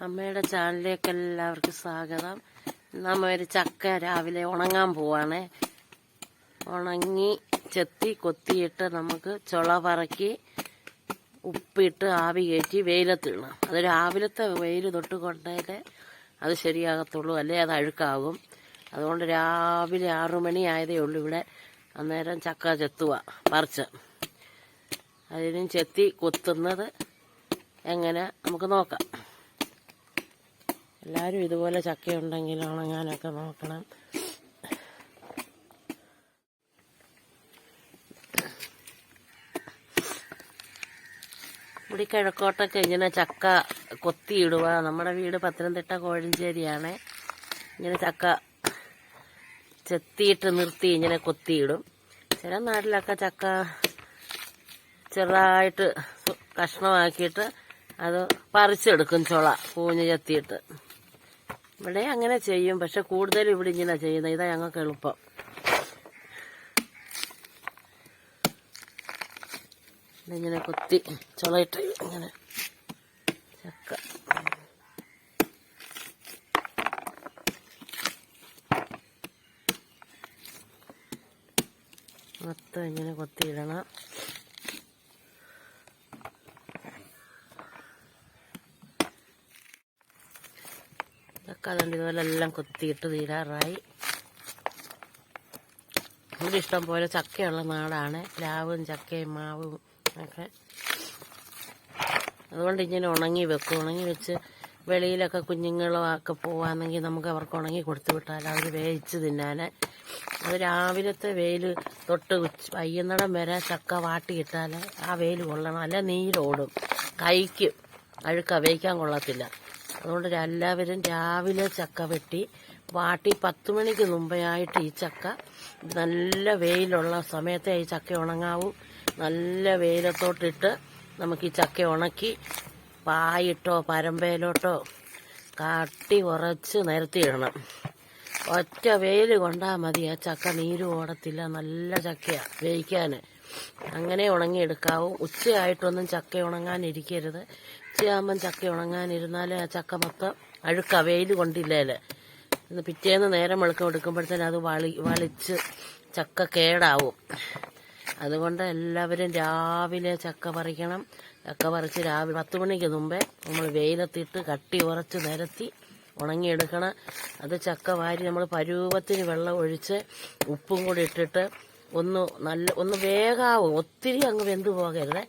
അമ്മയുടെ ചാനലിലേക്ക് എല്ലാവർക്കും സ്വാഗതം. നമ്മ ഒരു ചക്ക രാവിലെ ഉണങ്ങാൻ പോവാണ്. ഉണങ്ങി ചെത്തി കൊത്തിയിട്ട് നമുക്ക് ചുള പറക്കി ഉപ്പിട്ട് ആവി കയറ്റി വെയിലത്തിടണം അത് രാവിലത്തെ വെയിൽ തൊട്ട് കൊണ്ടേലേ അത് ശരിയാകത്തുള്ളൂ അല്ലേ? അത് അഴുക്കാകും. അതുകൊണ്ട് രാവിലെ ആറു മണി ആയതേ ഉള്ളൂ ഇവിടെ. അന്നേരം ചക്ക ചെത്തുക പറിച്ച്. അതിനും ചെത്തി കൊത്തുന്നത് എങ്ങനെ? നമുക്ക് നോക്കാം. എല്ലാവരും ഇതുപോലെ ചക്കയുണ്ടെങ്കിൽ ഉണങ്ങാനൊക്കെ നോക്കണം. ഇവിടെ കിഴക്കോട്ടൊക്കെ ഇങ്ങനെ ചക്ക കൊത്തിയിടുക. നമ്മുടെ വീട് പത്തനംതിട്ട കോഴഞ്ചേരിയാണ്. ഇങ്ങനെ ചക്ക ചെത്തിയിട്ട് നിർത്തി ഇങ്ങനെ കൊത്തിയിടും. ചില നാട്ടിലൊക്കെ ചക്ക ചെറുതായിട്ട് കഷ്ണമാക്കിയിട്ട് അത് പറിച്ചെടുക്കും ചുള പൂഞ്ഞ് ചെത്തിയിട്ട്. ഇവിടെ അങ്ങനെ ചെയ്യും പക്ഷെ കൂടുതൽ ഇവിടെ ഇങ്ങനെ ചെയ്യുന്നത്. ഇതാ ഞങ്ങൾക്ക് എളുപ്പം. ഇങ്ങനെ കുത്തി ചുളയിട്ട് ഇങ്ങനെ ചക്ക. മൊത്തം ഇങ്ങനെ കൊത്തിയിടണം. അതുകൊണ്ട് ഇതുപോലെ എല്ലാം കൊത്തിയിട്ട് തീരാറായി. ഇവിടെ ഇഷ്ടം പോലെ ചക്കയുള്ള നാടാണ്. പ്ലാവും ചക്കയും മാവും ഒക്കെ. അതുകൊണ്ട് ഇങ്ങനെ ഉണങ്ങി വെക്കും. ഉണങ്ങി വെച്ച് വെളിയിലൊക്കെ കുഞ്ഞുങ്ങളും ഒക്കെ പോവാന്നെങ്കിൽ നമുക്ക് അവർക്ക് ഉണങ്ങി കൊടുത്തു വിട്ടാൽ അവർ വേവിച്ച് തിന്നാൻ. അത് രാവിലത്തെ വെയിൽ തൊട്ട് വൈകുന്നേരം വരെ ചക്ക വാട്ടിയിട്ടാൽ ആ വെയിൽ കൊള്ളണം. അല്ല നീരോടും കൈക്കും അഴുക്ക വേവിക്കാൻ കൊള്ളത്തില്ല. അതുകൊണ്ട് എല്ലാവരും രാവിലെ ചക്ക വെട്ടി. വാട്ടി പത്ത് മണിക്ക് മുമ്പേ ആയിട്ട് ഈ ചക്ക നല്ല വെയിലുള്ള സമയത്തെ ഈ ചക്ക ഉണങ്ങാവൂ. നല്ല വെയിലത്തോട്ടിട്ട് നമുക്ക് ഈ ചക്ക ഉണക്കി പായിട്ടോ പരമ്പയിലോട്ടോ കാട്ടി ഉറച്ച് നിരത്തിയിടണം. ഒറ്റ വെയിൽ കൊണ്ടാൽ മതി ആ ചക്ക നീര് ഓടത്തില്ല. നല്ല ചക്കയാണ് വേവിക്കാൻ അങ്ങനെ ഉണങ്ങിയെടുക്കാവും. ഉച്ചയായിട്ടൊന്നും ചക്ക ഉണങ്ങാനിരിക്കരുത്. ഉച്ചയാകുമ്പം ചക്ക ഉണങ്ങാനിരുന്നാലേ ആ ചക്ക മൊത്തം അഴുക്ക വെയിൽ കൊണ്ടില്ലേ ഇന്ന് പിറ്റേന്ന് നേരം വെളുക്കം എടുക്കുമ്പോഴത്തേന് അത് വളി വളിച്ച് ചക്ക കേടാവും. അതുകൊണ്ട് എല്ലാവരും രാവിലെ ചക്ക പറിക്കണം. ചക്ക പറിച്ച് രാവിലെ പത്ത് മണിക്ക് മുമ്പേ നമ്മൾ വെയിലത്തിട്ട് കട്ടി ഉറച്ച് നിരത്തി ഉണങ്ങിയെടുക്കണം. അത് ചക്ക വാരി നമ്മൾ പരൂപത്തിന് വെള്ളം ഒഴിച്ച് ഉപ്പും കൂടി ഇട്ടിട്ട് ഒന്ന് നല്ല ഒന്ന് വേഗാവും. ഒത്തിരി അങ്ങ് വെന്ത് പോകരുത്.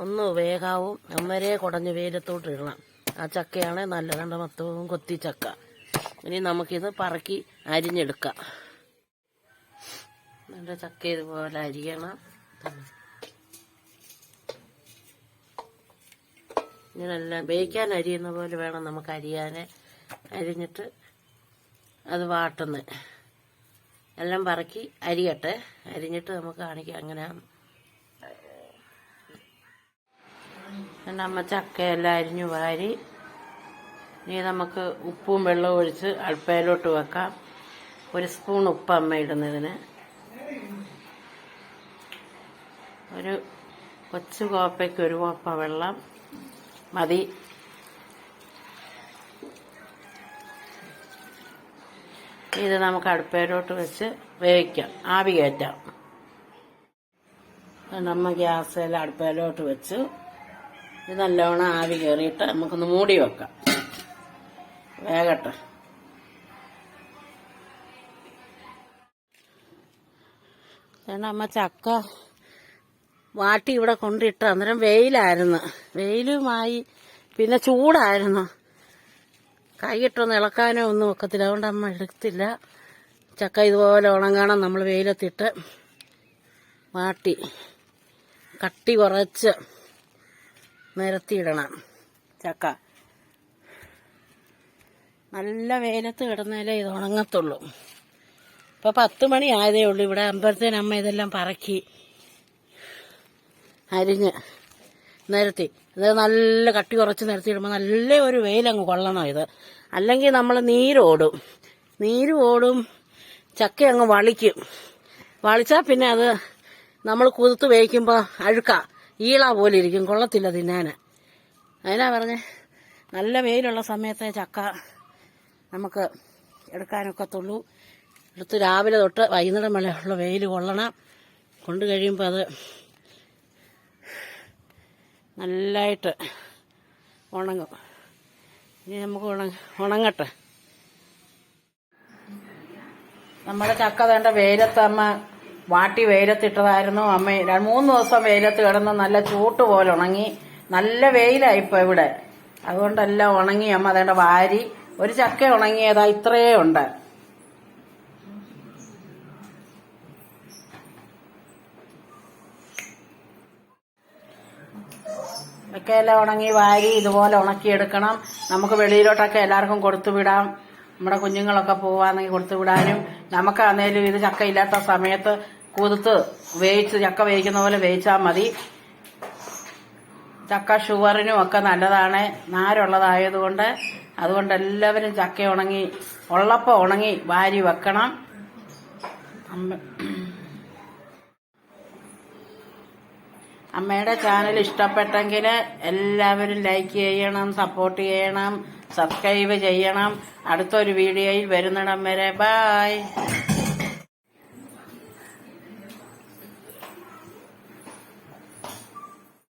ഒന്ന് വേഗാവും. അമ്മരെ കുടഞ്ഞ് വെയിലത്തോട്ട് ഇടണം. ആ ചക്കയാണ് നല്ല നല്ലതുണ്ട് മൊത്തവും കൊത്തി ചക്ക. ഇനി നമുക്കിത് പറക്കി അരിഞ്ഞെടുക്കാം. നല്ല ചക്ക ഇതുപോലെ അരിയണം. ഇങ്ങനെല്ലാം വേവിക്കാൻ അരിയുന്ന പോലെ വേണം നമുക്ക് അരിയാൻ. അരിഞ്ഞിട്ട് അത് വാട്ടുന്നത്. എല്ലാം പറക്കി അരിയട്ടെ. അരിഞ്ഞിട്ട് നമുക്ക് കാണിക്കാം. അങ്ങനെ നമ്മ ചക്കയെല്ലാം അരിഞ്ഞു വാരി. ഇനി നമുക്ക് ഉപ്പും വെള്ളവും ഒഴിച്ച് അടുപ്പയിലോട്ട് വെക്കാം. ഒരു സ്പൂൺ ഉപ്പ് അമ്മ ഇടുന്നതിന്. ഒരു കൊച്ചു കോപ്പയ്ക്ക് ഒരു കോപ്പ വെള്ളം. മതി. ഇത് നമുക്ക് അടുപ്പയിലോട്ട് വെച്ച് വേവിക്കാം. ആവി കയറ്റാം. നമ്മൾ ഗ്യാസിൽ അടുപ്പയിലോട്ട് വെച്ച്. ഇത് നല്ലോണം ആവി കയറിയിട്ട് നമുക്കൊന്ന് മൂടി വെക്കാം. വേഗട്ടെ. കാരണം അമ്മ ചക്ക വാട്ടി ഇവിടെ കൊണ്ടിട്ട് അന്നേരം വെയിലായിരുന്നു. വെയിലുമായി പിന്നെ ചൂടായിരുന്നു. കൈയിട്ടൊന്ന് ഇളക്കാനോ ഒന്നും ഒക്കത്തില്ല. അതുകൊണ്ട് അമ്മ എടുത്തില്ല. ചക്ക ഇതുപോലെ ഉണങ്ങണം നമ്മൾ വെയിലത്തിട്ട്. വാട്ടി. കട്ടി കുറച്ച്. നിരത്തിയിടണം. ചക്ക. നല്ല വെയിലത്ത് കിടന്നാലേ ഇത് ഉണങ്ങത്തുള്ളൂ. ഇപ്പൊ പത്ത് മണി ആയതേ ഉള്ളൂ. ഇവിടെ അമ്പലത്തിന് അമ്മ ഇതെല്ലാം പറക്കി അരിഞ്ഞ് നിരത്തി. ഇത് നല്ല കട്ടി കുറച്ച് നിരത്തിയിടുമ്പോൾ നല്ല ഒരു വെയിലങ്ങ് കൊള്ളണം ഇത്. അല്ലെങ്കിൽ നമ്മൾ നീരോടും നീര് ഓടും ചക്ക അങ്ങ് വളിക്കും. വളിച്ചാൽ പിന്നെ അത് നമ്മൾ കുതിർത്ത് വേവിക്കുമ്പോൾ അഴുക്ക. ഈള പോലെ ഇരിക്കും. കൊള്ളത്തില്ല തിന്നാൻ അതിനാ പറഞ്ഞേ? നല്ല വെയിലുള്ള സമയത്തെ ചക്ക നമുക്ക് എടുക്കാനൊക്കത്തുള്ളൂ. എടുത്ത് രാവിലെ തൊട്ട് വൈകുന്നേരം വരെയുള്ള വെയിൽ കൊള്ളണം. കൊണ്ടു കഴിയുമ്പോൾ അത് നല്ലതായിട്ട് ഉണങ്ങും. ഇനി നമുക്ക് ഉണങ്ങ ഉണങ്ങട്ടെ. നമ്മുടെ ചക്ക വേണ്ട വെയിലത്തമ്മ വാട്ടി വെയിലത്തിട്ടതായിരുന്നു. അമ്മ മൂന്ന് ദിവസം വെയിലത്ത് കിടന്ന് നല്ല ചൂട്ട് പോലെ ഉണങ്ങി. നല്ല വെയിലായി ഇപ്പൊ ഇവിടെ. അതുകൊണ്ടെല്ലാം ഉണങ്ങി. അമ്മ അതേണ്ട വാരി. ഒരു ചക്ക ഉണങ്ങിയതാ ഇത്രയേ ഉണ്ട്. ചക്കയെല്ലാം ഉണങ്ങി വാരി ഇതുപോലെ ഉണക്കിയെടുക്കണം. നമുക്ക് വെളിയിലോട്ടൊക്കെ എല്ലാവർക്കും കൊടുത്തു വിടാം. നമ്മുടെ കുഞ്ഞുങ്ങളൊക്കെ പോവാന്നെങ്കിൽ കൊടുത്തു വിടാനും. നമുക്കാന്നേലും ഇത് ചക്ക ഇല്ലാത്ത സമയത്ത് കുതിർത്ത് വേവിച്ച് ചക്ക വേവിക്കുന്ന പോലെ വേവിച്ചാൽ മതി. ചക്ക ഷുഗറിനും ഒക്കെ നല്ലതാണ്. നാരുള്ളതായതുകൊണ്ട് അതുകൊണ്ട് എല്ലാവരും ചക്ക ഉണങ്ങി ഉള്ളപ്പോൾ ഉണങ്ങി വാരി വെക്കണം അമ്മ അമ്മയുടെ ചാനൽ ഇഷ്ടപ്പെട്ടെങ്കിൽ എല്ലാവരും ലൈക്ക് ചെയ്യണം സപ്പോർട്ട് ചെയ്യണം സബ്സ്ക്രൈബ് ചെയ്യണം. അടുത്തൊരു വീഡിയോയിൽ വരുന്നിടം വരെ ബായ്